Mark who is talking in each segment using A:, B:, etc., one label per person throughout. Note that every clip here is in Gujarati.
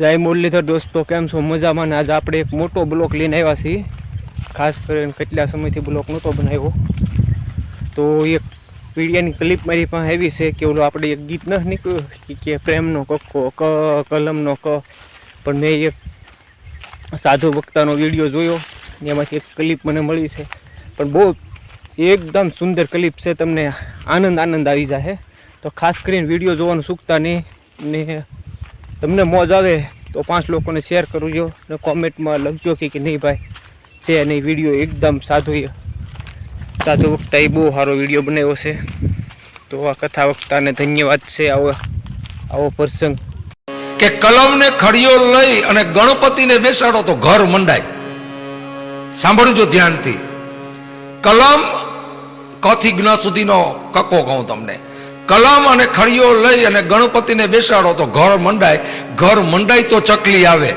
A: જય મુરલીધર દોસ્તો, કેમ છો? મજામાં ને? આજે આપણે એક મોટો બ્લોક લઈને આવ્યા છીએ. ખાસ કરીને કેટલા સમયથી બ્લોક નહોતો બનાવ્યો. તો એક પીડિયાની ક્લિપ મારી પાસે એવી છે કે ઓલો આપણે એક ગીત ન નીકળ્યું કે- પ્રેમનો કક્કો, ક, કલમનો ક. પણ મેં એક સાધુ વક્તાનો વીડિયો જોયો, એમાંથી એક ક્લિપ મને મળી છે. પણ બહુ એકદમ સુંદર ક્લિપ છે, તમને આનંદ આનંદ આવી જશે તો ખાસ કરીને વીડિયો જોવાનું ચૂકતા નહીં ને તમને મોજ આવે તો પાંચ લોકોને શેર કરજો ને કોમેન્ટમાં લખજો કે કે નહીં ભાઈ. છે નહીં વીડિયો એકદમ સાધુ સાધુ વક્તા એ બહુ સારો વીડિયો બનાવ્યો છે. તો આ કથા વક્તાને ધન્યવાદ છે આવો આવો પ્રસંગ.
B: કે કલમને ખડિયો લઈ અને ગણપતિને બેસાડો તો ઘર મંડાય. સાંભળજો ધ્યાનથી. કલમ કથી જ્ઞ સુધીનો કક્કો કહું તમને. કલમ અને ખડીયો લઈ અને ગણપતિને બેસાડો તો ઘર મંડાય. ઘર મંડાય તો ચકલી આવે.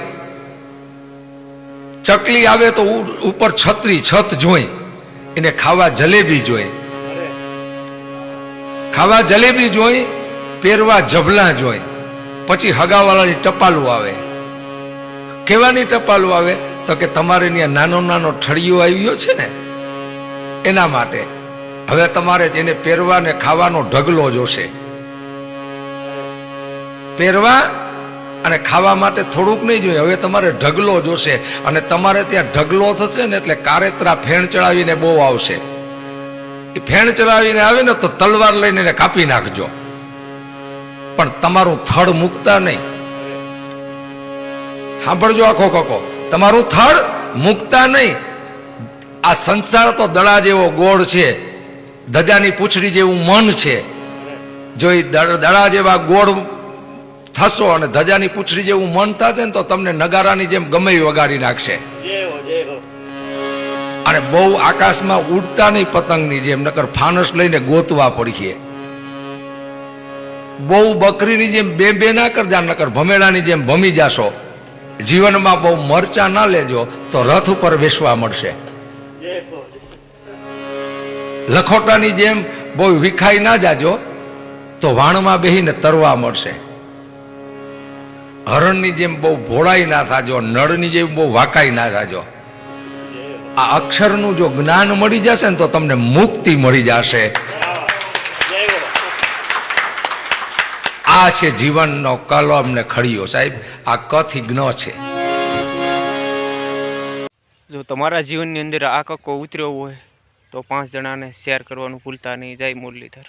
B: ચકલી આવે તો ઉપર છત્રી, છત જોઈ. એને ખાવા જલેબી જોઈ. ખાવા જલેબી જોઈ, પહેરવા જબલા જોઈ. પછી હગાવાળાની ટપાલું આવે. કેવાની ટપાલું આવે? તો કે તમારે ત્યાં નાનો નાનો ઠળિયો આવ્યો છે ને, એના માટે. હવે તમારે તેને પહેરવા ને ખાવાનો ઢગલો જોશે. પહેરવા અને ખાવા માટે થોડુંક નહીં જોઈએ, હવે તમારે ઢગલો જોશે અને તમારે ત્યાં ઢગલો થશે ને એટલે કારેતરા ફેણ ચડાવીને બહુ આવશે. એ ફેણ ચડાવીને આવે ને તો તલવાર લઈને એને કાપી નાખજો. પણ તમારું થડ મૂકતા નહીં. સાંભળજો આખો કકો. તમારું થડ મૂકતા નહીં. આ સંસાર તો દડા જેવો ગોળ છે. ધજાની પૂંછડી જેવું મન છે. જો એ દડા જેવા ગોળ થશો અને ધજાની પૂંછડી જેવું મન થશે ને તો તમને નગારાની જેમ ગમે એ વગાડી નાખશે. અને બહુ આકાશમાં ઉડતા નહીં પતંગની જેમ નકર ફાનસ લઈને ગોતવા પડીએ. બહુ બકરીની જેમ બે બે ના કરજા નકર ભમેડાની જેમ ભમી જાશો. જીવનમાં બહુ મરચા ના લેજો તો રથ ઉપર બેસવા મળશે. લખોટાની જેમ બહુ વિખાઈ ના જાજો, તો વાણમાં બેહીને તરવા મળશે. હરણની જેમ બહુ ભોળાઈ ના થાજો, નળની જેમ બહુ વાકાઈ ના થાજો. આ અક્ષરનું જો જ્ઞાન મળી જશે ને તો તમને મુક્તિ મળી જશે. આ છે જીવનનો કલમ ને ખડીયો. સાહેબ, આ કથી જ્ઞ છે?
A: જો તમારા જીવનની અંદર આ કક્કો ઉતર્યો હોય તો પાંચ જણાને શેર કરવાનું ભૂલતા નહીં. જય મુરલીધર.